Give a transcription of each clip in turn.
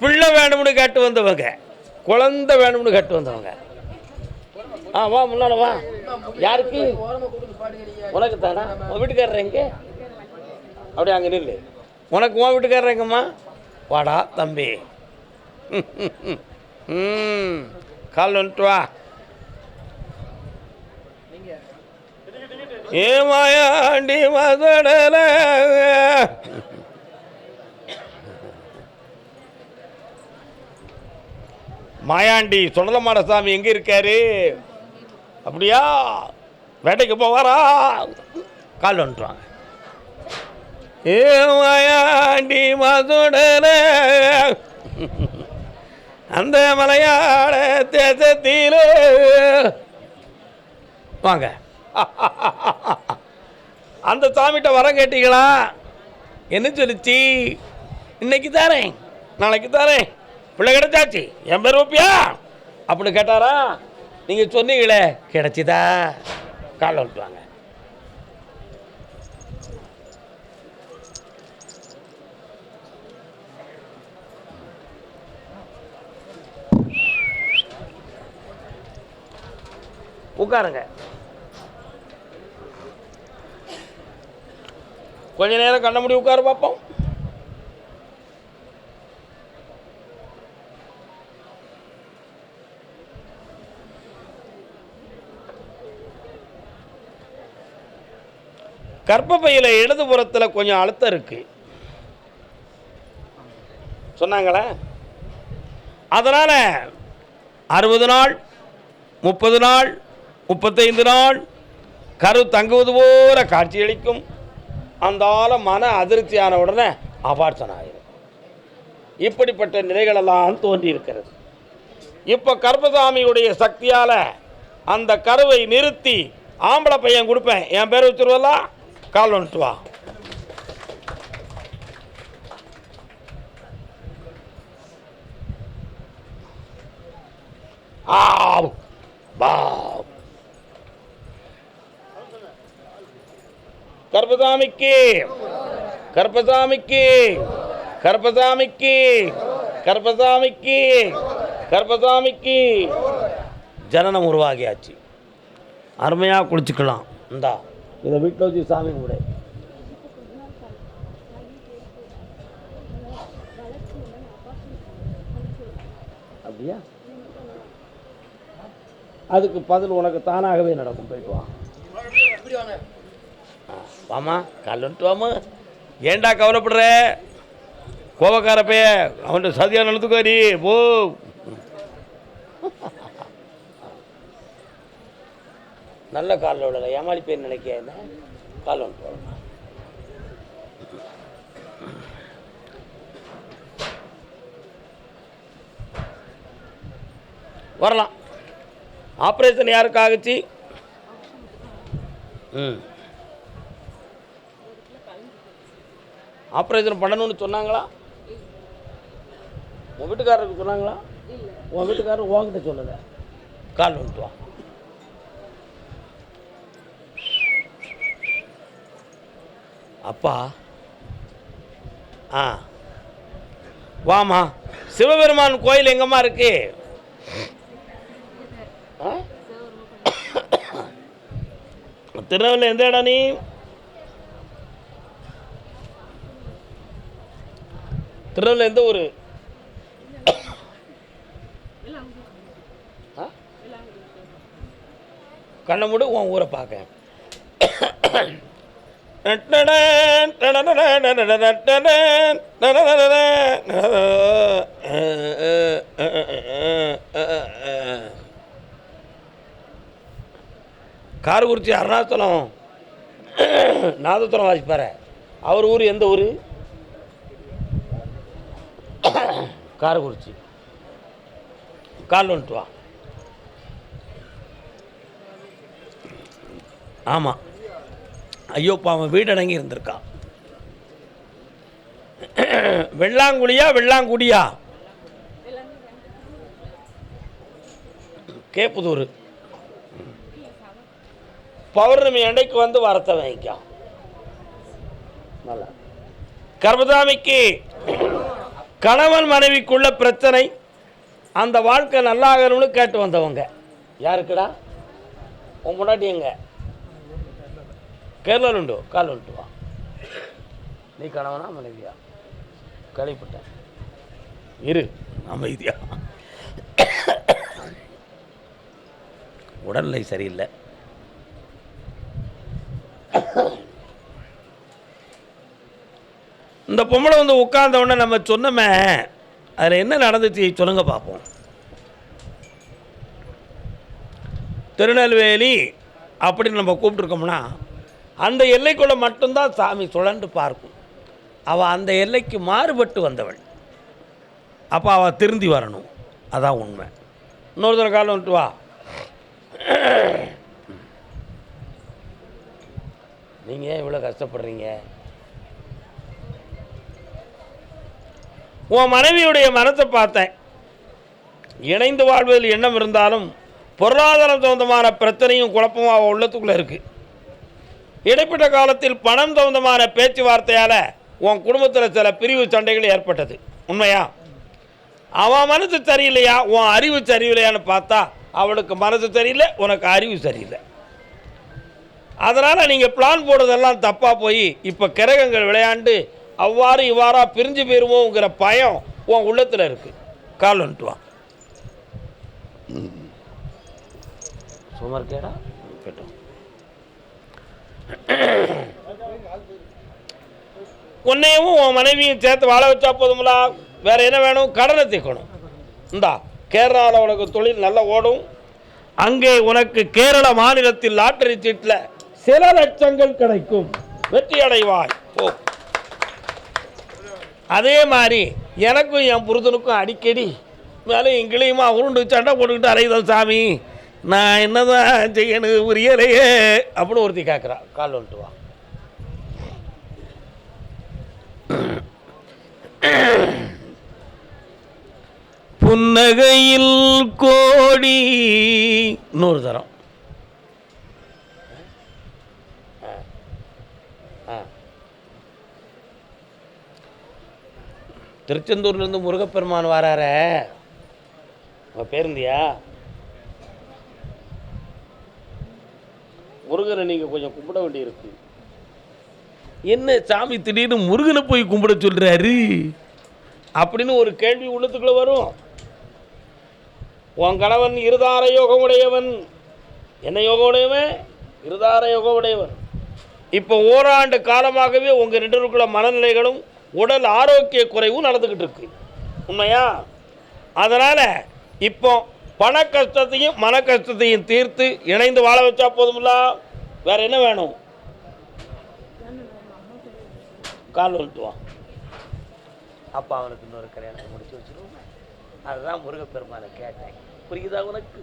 பிள்ளை வேணும்னு கேட்டு வந்தவங்க குழந்தை வேணும்னு கேட்டு வந்தவங்க. ஆ வா முன்னால வா. யாருக்கு? உனக்கு தானா? உன் வீட்டுக்காரர் எங்கே? அப்படியே அங்கே நில்லு. உனக்கு உன் வீட்டுக்காரர் எங்கம்மா? வாடா தம்பி. ம் கால் வந்துட்டு வா. ஏமாயாண்டி மதடல மாயாண்டி சுடலமாட சாமி எங்கே இருக்காரு? அப்படியா? வேட்டைக்கு போவாரா? கால் வந்துட்டுவாங்க ஏ மாயாண்டி மதுடன. அந்த மலையாள தேசத்திலே. வாங்க. அந்த சாமிகிட்ட வரம் கேட்டீங்களா? என்ன சொல்லிச்சு? இன்னைக்கு தாரேன். நாளைக்கு தாரேன். பிள்ளை கிடைச்சாச்சு. என் பேர் ஓப்பியா அப்படி கேட்டாரா நீங்கள் சொன்னீங்களே கிடைச்சிதா? காலை விட்டுவாங்க உட்காருங்க. கொஞ்ச நேரம் கண்ண முடி உட்காரு பார்ப்போம் கர்ப்பப்பையில் இடதுபுறத்தில் கொஞ்சம் அழுத்தம் இருக்குது சொன்னாங்களே? அதனால் அறுபது நாள் முப்பது நாள் முப்பத்தைந்து நாள் கரு தங்குவது போல காட்சியளிக்கும். அந்த மன அதிருப்தியான உடனே அபார்த்தன் ஆயிரும் இப்படிப்பட்ட நிலைகளெல்லாம் தோன்றியிருக்கிறது இப்போ கர்ப்பசாமியுடைய சக்தியால் அந்த கருவை நிறுத்தி ஆம்பளை பையன் கொடுப்பேன். என் பேர் வச்சுருவலா கால் வந்துட்டு வா ஆவ் பாவ் கர்ப்பசாமிக்கு! கர்பசாமிக்கு கர்பசாமிக்கு கர்பசாமிக்கு கர்ப்பசாமிக்கு! ஜனனம் உருவாகியாச்சு. அருமையாக குளிச்சுக்கலாம். இந்தா. இதை வீட்டில் வச்சு சாமி கும்பிடு. அப்படியா? அதுக்கு பதில் உனக்கு தானாகவே நடக்கும். போயிட்டு வா. வாமா கல்லுன்ட்டு வாமா ஏன்டா கவலைப்படுற? கோபக்கார பைய அவன்கிட்ட சதியாக நடந்துக்காரி போ. நல்ல காலில் விடலை ஏமாளி பேர் நினைக்க கால் வந்துட்டு போகலாம் வரலாம். ஆப்ரேஷன் யாருக்கு ஆகுச்சு ம். ஆப்ரேஷன் பண்ணணும்னு சொன்னாங்களா? உன் வீட்டுக்காரருக்கு சொன்னாங்களா? உன் வீட்டுக்காரர் உங்ககிட்ட சொல்லலை. கால் வந்துட்டு அப்பா. ஆ. வாமா சிவபெருமான் கோயில் எங்கம்மா இருக்கு? திருநெல்வேலி எந்த இடம் நீ? திருநெல்வேலி எந்த ஊர்? கண்ணை மூடு உன் ஊரை பார்க்க. காரக்குறிச்சி அருணாச்சலம் நாதத்துலம் வாசிப்பார். அவர் ஊர் எந்த ஊர்? காரக்குறிச்சி கால் வந்துட்டு வா. ஆமாம் ஐயோ அவன் வீடடங்கி இருந்திருக்கான் வெள்ளாங்குழியா வெள்ளாங்குடியா? கேப்புதூர். பௌர்ணமி அன்னைக்கு வந்து வரத்தை வாங்கிக்கான் நல்லா. கர்மதாமிக்கு கணவன் மனைவிக்குள்ள பிரச்சனை. அந்த வாழ்க்கை நல்லாகணும்னு கேட்டு வந்தவங்க. யாருக்குடா? உன் முன்னாடி எங்க? கேரளாவில் உண்டு கால் உண்டு வா நீ கணவனா மனைவியா கழிப்பட்டேன் இரு அமைதியா உடல்நிலை சரியில்லை இந்த பொம்பளை வந்து உட்கார்ந்த உடனே நம்ம சொன்னோமே அதில் என்ன நடந்துச்சு சொல்லுங்க பார்ப்போம் திருநெல்வேலி அப்படின்னு நம்ம கூப்பிட்டுருக்கோம்னா அந்த எல்லைக்குள்ளே மட்டும்தான் சாமி சுழண்டு பார்க்கும். அவள் அந்த எல்லைக்கு மாறுபட்டு வந்தவள். அப்போ அவள் திருந்தி வரணும். அதான் உண்மை. இன்னொரு தடவை காலம் வந்துட்டு வா. நீங்கள் ஏன் இவ்வளோ கஷ்டப்படுறீங்க? உன் மனைவியுடைய மனத்தை பார்த்தேன். இணைந்து வாழ்வதில் எண்ணம் இருந்தாலும் பொருளாதாரம் சம்பந்தமான பிரச்சனையும் குழப்பமும் அவள் உள்ளத்துக்குள்ளே இருக்குது இடைப்பட்ட காலத்தில் பணம் சம்பந்தமான பேச்சுவார்த்தையால் உன் குடும்பத்தில் சில பிரிவு சண்டைகள் ஏற்பட்டது. உண்மையா? அவன் மனசு சரியில்லையா? உன் அறிவு சரியில்லையான்னு பார்த்தா அவளுக்கு மனசு சரியில்லை உனக்கு அறிவு சரியில்லை. அதனால் நீங்கள் பிளான் போடுறதெல்லாம் தப்பாக போய் இப்போ கிரகங்கள் விளையாண்டு அவ்வாறு இவ்வாறா பிரிஞ்சு போயிருவோங்கிற பயம் உன் உள்ளத்தில் இருக்குது கால் வந்துட்டு வா. சுமார் கேடா கேட்டோம் உன்னையும் உன் மனைவியும் சேர்த்து வாழ வச்சா போதுங்களா வேற என்ன வேணும்? கடனை தீர்க்கணும். இந்தா கேரளாவில் உனக்கு தொழில் நல்லா ஓடும். அங்கே உனக்கு கேரள மாநிலத்தில் லாட்டரி சீட்டில் சில லட்சங்கள் கிடைக்கும். வெற்றி அடைவாய். ஓ அதே மாதிரி எனக்கும் என் புருஷனுக்கும் அடிக்கடி மேலே எங்களையுமா உருண்டு சண்டை போட்டுக்கிட்டு அலையுதோம் சாமி. நான் என்னதான் செய்யணும் புரியலையே. அப்படின்னு ஒருத்தி கேட்குறான் கால் வந்துட்டு வா. புன்னகையில் கோடி. நூறு தரம். திருச்செந்தூர்லேருந்து முருகப்பெருமான் வராரே. உங்கள் பேருந்தியா முருகனை நீங்கள் கொஞ்சம் கும்பிட வேண்டியிருக்கு. என்ன சாமி திடீர்னு முருகனை போய் கும்பிட சொல்கிறாரு அப்படின்னு ஒரு கேள்வி உள்ளத்துக்குள்ளே வரும். உன் கணவன் இருதார யோகம் உடையவன் என்ன யோகம் உடையவன் இருதார யோகம் உடையவன் இப்போ ஓராண்டு காலமாகவே உங்கள் ரெண்டருக்குள்ள மனநிலைகளும் உடல் ஆரோக்கிய குறைவும் நடந்துக்கிட்டு இருக்கு. உண்மையா? அதனால் இப்போ பண கஷ்டத்தையும் மன கஷ்டத்தையும் தீர்த்து இணைந்து வாழ வச்சா போதுமில்ல. வேற என்ன வேணும்? கால் வந்துட்டுவான் அப்பா அவனுக்கு இன்னொரு கல்யாணத்தை முடிச்சு வச்சிருவோம்? அதுதான் முருகப்பெருமானை கேட்டேன். புரியுதா உனக்கு?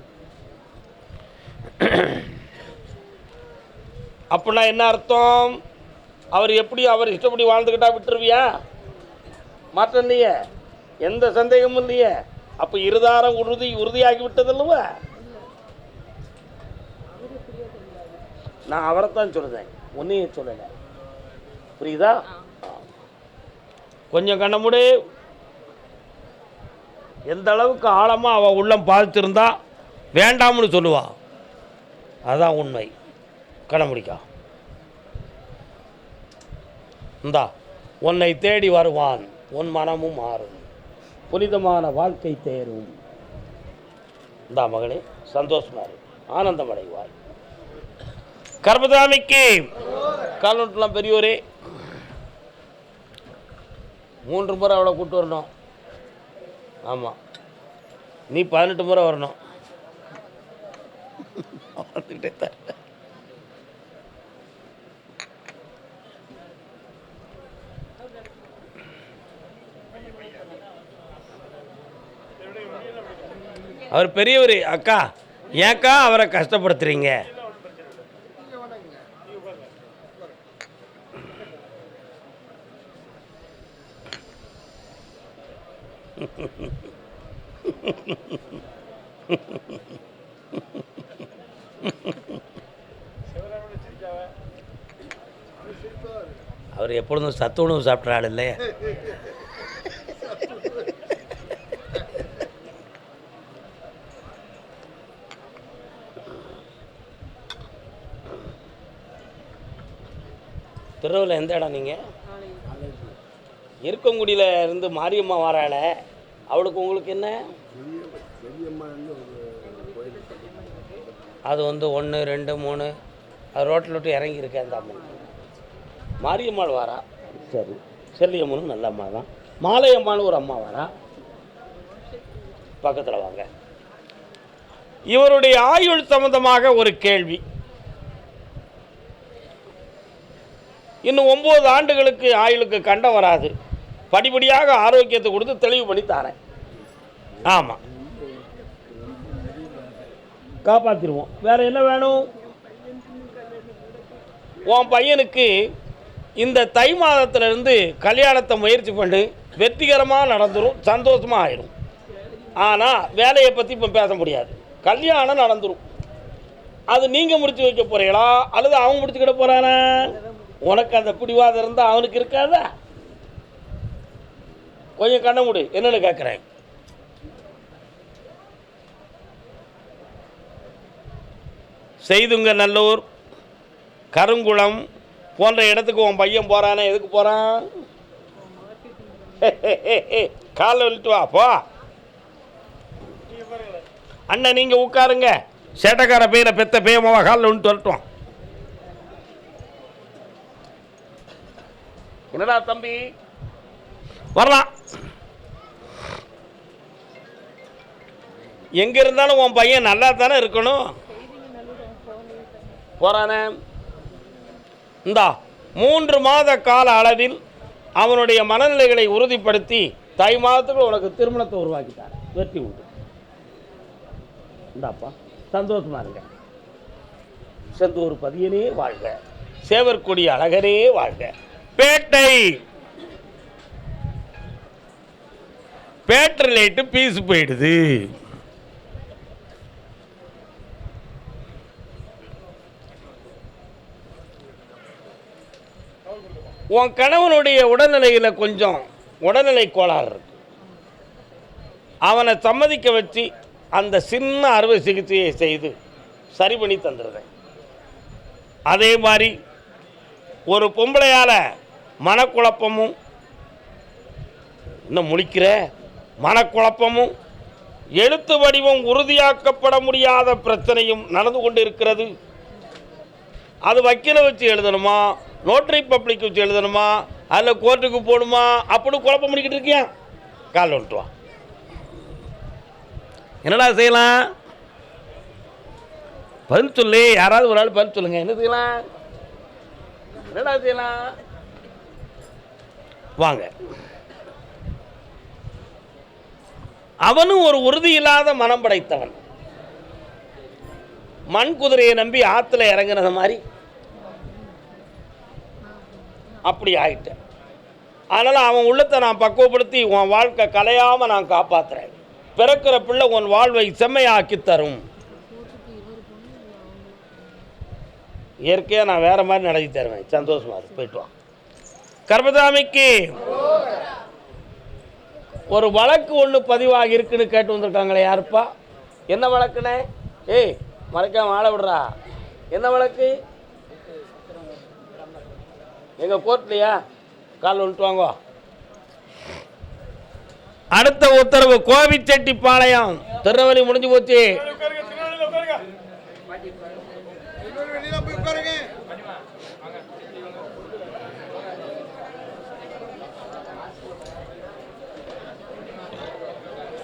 அப்படின்னா என்ன அர்த்தம்? அவர் எப்படி அவர் இஷ்டப்படி வாழ்ந்துக்கிட்டா விட்டுருவியா? மாற்றம் இல்லையே? எந்த சந்தேகமும் இல்லையே? அப்போ இருதாரம் உறுதி உறுதியாகி விட்டதல்லவா நான் அவரைத்தான் சொல்லுதேன் உன்னையும் சொல்லலை. புரியுதா? கொஞ்சம் கண்ண முடி எந்த அளவுக்கு ஆழமாக அவள் உள்ளம் பாதிச்சிருந்தா வேண்டாம்னு சொல்லுவா. அதான் உண்மை. கணமுடிக்கா இந்தா உன்னை தேடி வருவான். உன் மனமும் மாறும். புனிதமான வாழ்க்கை தேரும். தா மகளே சந்தோஷமாக ஆனந்தம் அடைவாய் கர்மதாமிக்கு. கால்நொட்டெலாம் பெரியோரே. மூன்று முறை அவளை கூப்பிட்டு வரணும். ஆமாம் நீ பதினெட்டு முறை வரணும். வந்துக்கிட்டே தான் அவர் பெரியவர். அக்கா ஏக்கா அவரை கஷ்டப்படுத்துறீங்க? அவர் எப்பொழுதும் சத்து உணவு சாப்பிட்ற ஆள் இல்லையா? திருவில் எந்த இடம் நீங்கள் இருக்கங்குடியில் இருந்து மாரியம்மா வராள அவளுக்கு உங்களுக்கு என்ன? அது வந்து ஒன்று ரெண்டு மூணு. அது ரோட்டில் விட்டு இறங்கி இருக்கேன் அந்த அம்மன். மாரியம்மாள் வாரா? சரி. செல்லியம்மனும் நல்ல அம்மா தான். மாலையம்மான்னு ஒரு அம்மா வாரா? பக்கத்தில் வாங்க. இவருடைய ஆயுள் சம்பந்தமாக ஒரு கேள்வி. இன்னும் ஒம்பது ஆண்டுகளுக்கு ஆயுளுக்கு கண்டம் வராது. படிப்படியாக ஆரோக்கியத்தை கொடுத்து தெளிவு பண்ணி தரேன். ஆமாம் காப்பாற்றிடுவோம் வேறு என்ன வேணும்? உன் பையனுக்கு இந்த தை மாதத்துலேருந்து கல்யாணத்தை முயற்சி பண்ணி. வெற்றிகரமாக நடந்துடும் சந்தோஷமாக ஆயிடும் ஆனால் வேலையை பற்றி இப்போ பேச முடியாது. கல்யாணம் நடந்துடும் அது நீங்கள் முடித்து வைக்க போகிறீங்களா அல்லது அவன் முடிச்சுக்கிட போகிறானா உனக்கு அந்த பிடிவாதம் இருந்தால் அவனுக்கு இருக்காதா? கொஞ்சம் கண்ண முடி. என்னென்னு கேட்குறேன் செய்துங்க நல்லூர். கருங்குளம் போன்ற இடத்துக்கு உன் பையன் போகிறானே எதுக்கு போகிறான் காலை விழுட்டு வா போ. அண்ணன் நீங்கள் உட்காருங்க. சேட்டக்கார பேரை பெத்த பேயமாவா காலில் விட்டு வரட்டும். என்னடா தம்பி? வரலாம். எங்க இருந்தாலும் உன் பையன் நல்லா தானே இருக்கணும்? போறானே. இந்தா மூன்று மாத கால அளவில் அவனுடைய மனநிலைகளை உறுதிப்படுத்தி தை மாதத்துக்குள்ள உனக்கு திருமணத்தை உருவாக்கிட்டார். வெற்றி உண்டு இந்தாப்பா சந்தோஷமா இருங்க. செந்தூர் பதியனே வாழ்க. சேவற்கொடி அழகரே வாழ்க. பேட்டை. பேட்டரி லைட்டு பீஸ் போயிடுது. உன் கணவனுடைய உடல்நிலையில் கொஞ்சம் உடல்நிலை கோளாறு இருக்கு. அவனை சம்மதிக்க வச்சு அந்த சின்ன அறுவை சிகிச்சையை செய்து சரி பண்ணி தந்துடுறேன் அதே மாதிரி ஒரு பொம்பளையால் மனக்குழப்பமும். இன்னும் முழிக்கிற? மனக்குழப்பமும். எழுத்து வடிவம் உறுதியாக்கப்பட முடியாத பிரச்சனையும் நடந்து கொண்டு இருக்கிறது அது வக்கீலை வச்சு எழுதணுமா? நோட்டரி பப்ளிக் வச்சு எழுதணுமா? அதில் கோர்ட்டுக்கு போகணுமா? அப்படின்னு குழப்பம் பண்ணிக்கிட்டு இருக்கியா? கால் விட்டுவா என்னடா செய்யலாம்? பதில் சொல்லு. யாராவது ஒரு ஆள் பதில் சொல்லுங்க. என்ன செய்யலாம்? என்னடா செய்யலாம்? வாங்க. அவனும் ஒரு உறுதி இல்லாத மனம் படைத்தவன். மண் குதிரையை நம்பி ஆற்றுல இறங்குனது மாதிரி. அப்படி ஆயிட்டேன். அதனால் அவன் உள்ளத்தை நான் பக்குவப்படுத்தி உன் வாழ்க்கை கலையாமல் நான் காப்பாற்றுறேன் பிறக்கிற பிள்ளை உன் வாழ்வை செம்மையாக்கி தரும். இயற்கையாக நான் வேறு மாதிரி நடத்தி தருவேன். சந்தோஷமாக இருக்கு போயிட்டு வா. கர்மதாமிக்கு ஒரு வழக்கு ஒன்று பதிவாகி இருக்குன்னு கேட்டு வந்திருக்காங்களே யாருப்பா? என்ன வழக்குனே? ஏய் மறைக்காம ஆள விடுறா. என்ன வழக்கு? எங்க கோர்ட்லையா? கால் வந்துட்டு வாங்கோ. அடுத்த உத்தரவு கோவிச்செட்டிப்பாளையம் திருநெல்வேலி முடிஞ்சு போச்சு.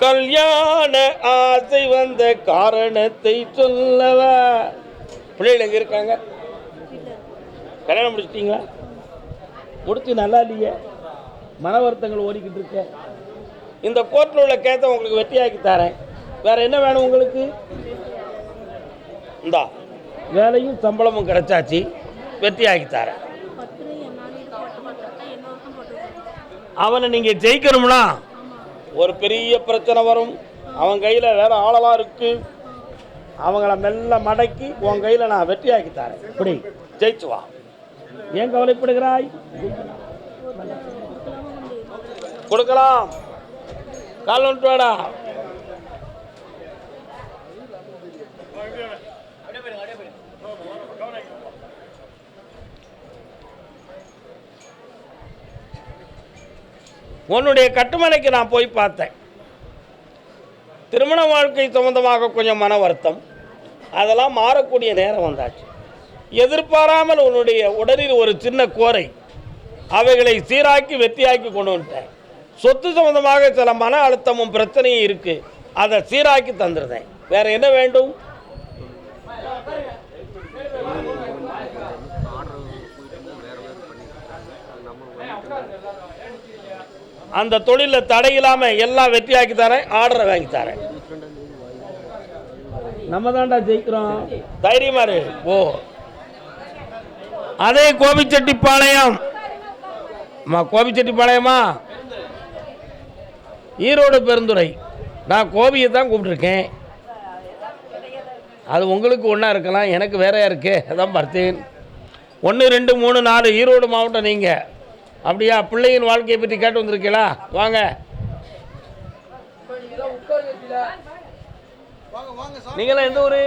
கல்யாண ஆசை வந்த காரணத்தை சொல்லவா? பிள்ளைகள் எங்க இருக்காங்க? கல்யாணம் முடிச்சிட்டீங்களா? முடிச்சு நல்லா இல்லையே? மன வருத்தங்கள் ஓடிக்கிட்டு இருக்க. இந்த கோர்ட்டில் உள்ள கேத்தை உங்களுக்கு வெற்றியாக்கி தரேன். வேற என்ன வேணும் உங்களுக்கு? இந்தா வேலையும் சம்பளமும் கிடைச்சாச்சு. வெற்றியாக்கி தரேன். அவனை நீங்கள் ஜெயிக்கணும்னா ஒரு பெரிய பிரச்சனை வரும். அவன் கையில் வேற ஆளெல்லாம் இருக்கு. அவங்கள மெல்ல மடக்கி உன் கையில் நான் வெற்றியாக்கி தரேன். இப்படி ஜெயிச்சு வா. ஏன் கவலைப்படுகிறாய்? கொடுக்கலாம். கால் வந்துட்டு வாடா. உன்னுடைய கட்டுமனைக்கு நான் போய் பார்த்தேன். திருமண வாழ்க்கை சம்பந்தமாக கொஞ்சம் மன வருத்தம். அதெல்லாம் மாறக்கூடிய நேரம் வந்தாச்சு. எதிர்பாராமல் உன்னுடைய உடலில் ஒரு சின்ன கோரை அவைகளை சீராக்கி வெற்றியாக்கி கொண்டு வந்துட்டேன். சொத்து சம்பந்தமாக சில மன அழுத்தமும் பிரச்சனையும் இருக்குது அதை சீராக்கி தந்துருந்தேன். வேறு என்ன வேண்டும்? அந்த தொழிலில் தடை இல்லாமல் எல்லாம் வெற்றியாக்கி தரேன் ஆர்டரை வாங்கி தரேன். நம்ம தான்டா ஜெயிக்கிறோம். தைரியமா இரு. ஓ. அதே கோபிச்செட்டிப்பாளையம். கோபிச்செட்டிப்பாளையமா? ஈரோடு பெருந்துறை. நான் கோபியை தான் கூப்பிட்ருக்கேன் அது உங்களுக்கு ஒன்றா இருக்கலாம் எனக்கு வேறையா இருக்கு. அதான் பார்த்தேன். ஒன்று ரெண்டு மூணு நாலு ஈரோடு மாவட்டம் நீங்கள் அப்படியா? பிள்ளையின் வாழ்க்கையை பற்றி கேட்டு வந்திருக்கீங்களா வாங்க. நீங்களாம் எந்த ஊர்?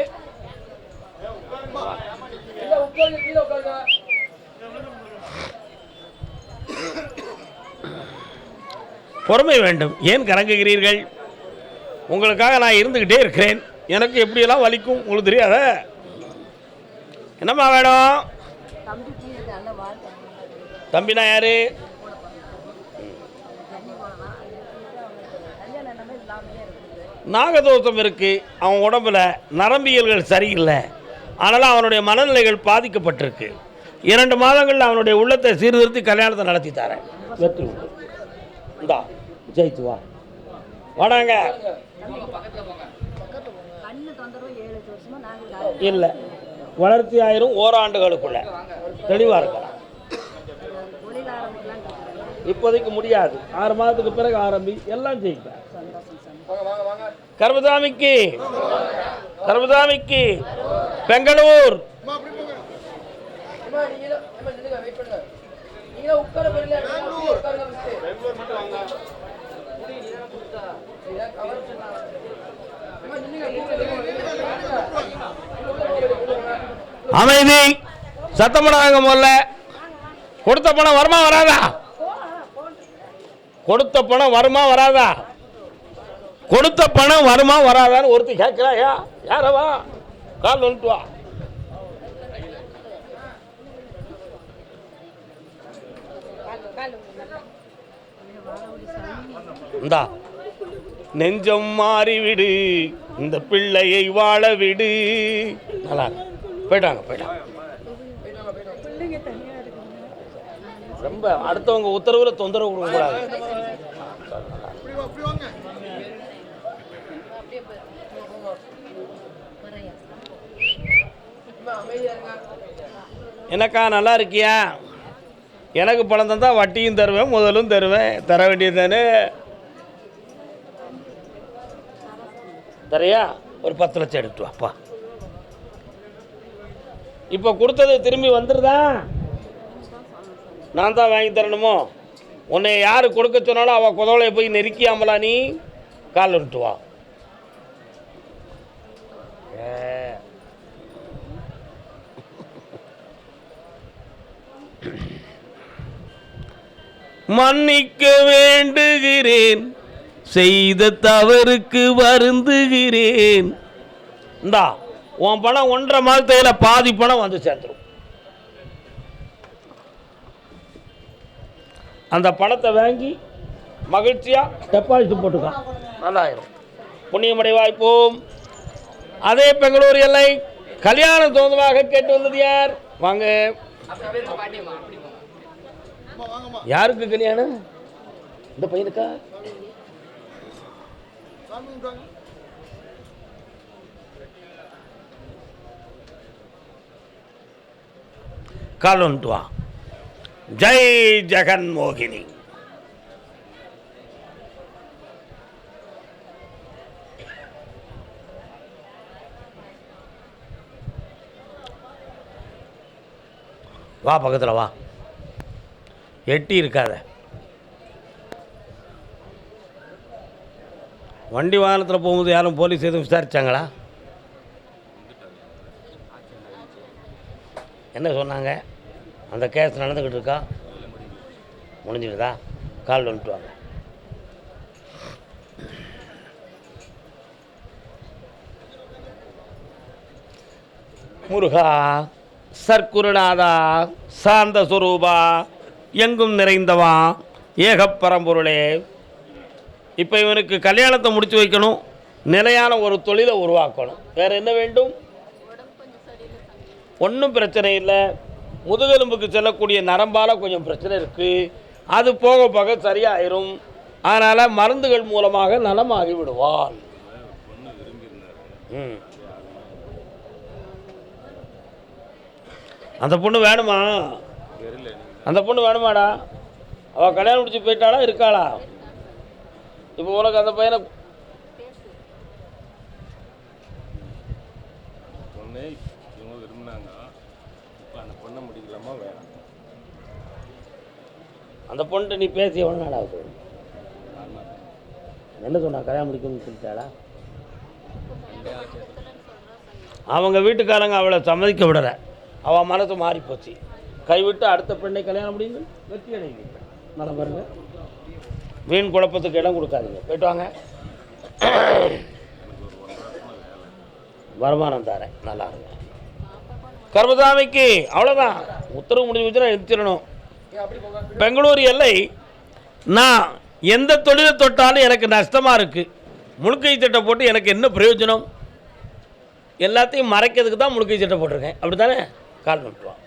பொறுமை வேண்டும். ஏன் கலங்குகிறீர்கள்? உங்களுக்காக நான் இருந்துக்கிட்டே இருக்கிறேன். எனக்கு எப்படியெல்லாம் வலிக்கும்? உங்களுக்கு தெரியாத? என்னம்மா வேணும் தம்பினா யாரு? நாகதோஷம் இருக்கு. அவன் உடம்புல நரம்பியல்கள் சரியில்லை. ஆனாலும் அவனுடைய மனநிலைகள் பாதிக்கப்பட்டிருக்கு. இரண்டு மாதங்களில் அவனுடைய உள்ளத்தை சீர்திருத்தி கல்யாணத்தை நடத்தி தரேன். வெற்றி உண்டு. இந்தா ஜெயித்து வா. வாடாங்க. இல்லை. வளர்ச்சி ஆயிரும் ஓராண்டுகளுக்குள்ள. தெளிவாக இருக்கலாம். இப்போதைக்கு முடியாது. ஆறு மாதத்துக்கு பிறகு ஆரம்பி எல்லாம் ஜெயிப்பேன். சந்தோஷம் சந்தோஷம் கர்மசாமிக்கு கர்மசாமிக்கு பெங்களூர். அமைதி. சத்தப்படாங்க முதல்ல. கொடுத்த பணம் வருமா வராதா? கொடுத்த பணம் வருமா வராதா? கொடுத்த பணம் வருமா வராதான்னு ஒருத்தி கேட்கிறாயா யாரவா? கால் வந்துட்டு வா. இந்தா நெஞ்சம் மாறிவிடு இந்த பிள்ளையை வாழ விடு. நல்லா போயிட்டாங்க போயிட்டாங்க ரொம்ப அடுத்தவங்க உத்தரவுல தொந்தரவு கொடுக்க கூடாது. என்னக்கா நல்லா இருக்கியா? எனக்கு பணம் தந்தா வட்டியும் தருவேன் முதலும் தருவேன். தர வேண்டியது தானே தரையா? ஒரு பத்து லட்சம் எடுத்து வாப்பா. இப்போ கொடுத்தது திரும்பி வந்துருதா? நான் தான் வாங்கி தரணுமோ? உன்னை யார் கொடுக்க சொன்னாலும் அவள் குதவளையை போய் நெருக்கியாமலா நீ? கால் விட்டு வா. மன்னிக்க வேண்டுகிறேன். செய்த தவறுக்கு வருந்துகிறேன். இந்தா உன் பணம் ஒன்றரை மாதத்தையில் பாதி பணம் வந்து சேர்ந்துடும் அந்த பணத்தை வாங்கி மகிழ்ச்சியாக டெபாசிட் போட்டுக்கான் நல்லாயிரும். புண்ணியமடை வாய்ப்போம். அதே பெங்களூர் எல்லை கல்யாணம் சொந்தமாக கேட்டு வந்தது யார்? வாங்க. யாருக்கு கல்யாணம்? இந்த பையனுக்கா? கால் வந்துட்டு வா. ஜெய் ஜெகன் மோகினி வா பக்கத்தில் வா. எட்டி இருக்காத. வண்டி வாகனத்தில் போகும்போது யாரும் போலீஸ் எதுவும் விசாரிச்சாங்களா? என்ன சொன்னாங்க? அந்த கேஸ் நடந்துக்கிட்டு இருக்கா? முடிஞ்சுக்கிட்டா கால் வந்துட்டு வாங்க. முருகா சர்க்குருநாதா சாந்த சுரூபா எங்கும் நிறைந்தவா ஏகப்பரம்பொருளே இப்போ இவனுக்கு கல்யாணத்தை முடித்து வைக்கணும். நிலையான ஒரு தொழிலை உருவாக்கணும். வேறு என்ன வேண்டும்? ஒன்றும் பிரச்சனை இல்லை. முதுகெலும்புக்கு செல்லக்கூடிய நரம்பால் கொஞ்சம் பிரச்சனை இருக்குது அது போக போக சரியாயிரும். அதனால் மருந்துகள் மூலமாக நலமாகி விடுவான் அந்த பொண்ணு வேணுமா? அந்த பொண்ணு வேணுமாடா? அவள் கல்யாணம் முடிச்சு போயிட்டாளா இருக்காளா? இப்போ உனக்கு அந்த பையனை பொண்ணு இவங்க விரும்பினாங்க இப்போ அந்த பொண்ணை முடிக்கலாமா வேணாம் அந்த பொண்ணுகிட்ட நீ பேசி எவ்வளோ நாள் ஆகுது? என்ன சொன்னா கல்யாணம் முடிக்கணும்னு சொல்லிட்டாளா? அவங்க வீட்டுக்காரங்க அவளை சம்மதிக்க விடலை. அவள் மனசு மாறி போச்சு கைவிட்டு அடுத்த பெண்ணை கல்யாணம் முடியுங்க வெற்றி அடையுங்க நல்லா பாருங்க. வீண் குழப்பத்துக்கு இடம் கொடுக்காதீங்க. போயிட்டு வாங்க. வருமானம் தரேன். நல்லா இருங்க. கர்மசாமிக்கு அவ்வளோதான் உத்தரவு முடிஞ்சு வச்சுன்னா எடுத்துடணும். பெங்களூர் எல்லை நான் எந்த தொழிலை தொட்டாலும் எனக்கு நஷ்டமாக இருக்குது முழுக்கை சட்டை போட்டு எனக்கு என்ன பிரயோஜனம்? எல்லாத்தையும் மறைக்கிறதுக்கு தான் முழுக்கை சட்டை போட்டிருக்கேன். அப்படி தானே கால் பண்ணிட்டுவான்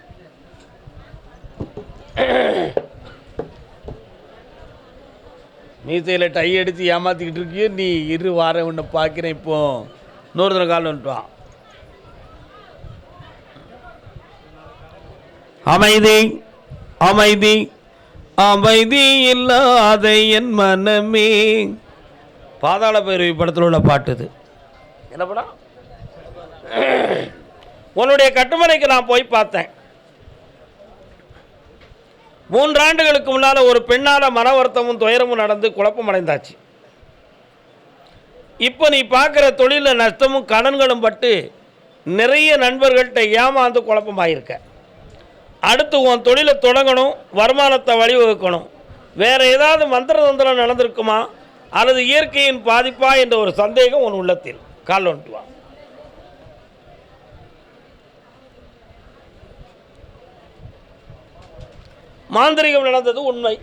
மீசையில் டை அடித்து ஏமாற்றிக்கிட்டு இருக்கியோ நீ இரு வார உன்னை பார்க்குறேன் இப்போ. நூறு தடவை கால் வந்துட்டுவான் அமைதி. அமைதி. அமைதி இல்லாத என் மனமே. பாதாள பைரவி படத்தில் உள்ள பாட்டு இது. என்ன படம்? உன்னுடைய கட்டுமனைக்கு நான் போய் பார்த்தேன். மூன்றாண்டுகளுக்கு முன்னால் ஒரு பெண்ணால் மன வருத்தமும் துயரமும் நடந்து குழப்பம் அடைந்தாச்சு. இப்போ நீ பார்க்குற தொழிலில் நஷ்டமும் கடன்களும் பட்டு நிறைய நண்பர்கள்ட்ட ஏமாந்து குழப்பமாயிருக்க. அடுத்து உன் தொழிலை தொடங்கணும் வருமானத்தை வழிவகுக்கணும். வேறு ஏதாவது மந்திர தந்திரம் நடந்திருக்குமா? அல்லது இயற்கையின் பாதிப்பா என்ற ஒரு சந்தேகம் உன் உள்ளத்தில். கால் ஒன்று வா. மாந்திரிகம் நடந்தது உண்மை.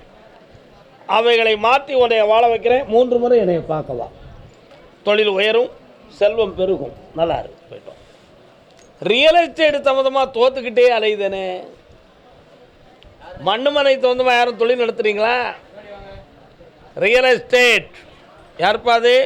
அவைகளை மாற்றி உன்னை வாழ வைக்கிறேன். மூன்று முறை என்னை பார்க்கவா. தொழில் உயரும் செல்வம் பெருகும். நல்லா இருக்கு போயிட்டோம் ரியல் எஸ்டேட் சம்மந்தமாக தோத்துக்கிட்டே அலையுதானே. மண்ணுமனை சொந்தமாக யாரும் தொழில் நடத்துறீங்களா? ரியல் எஸ்டேட் யாருப்பா அது?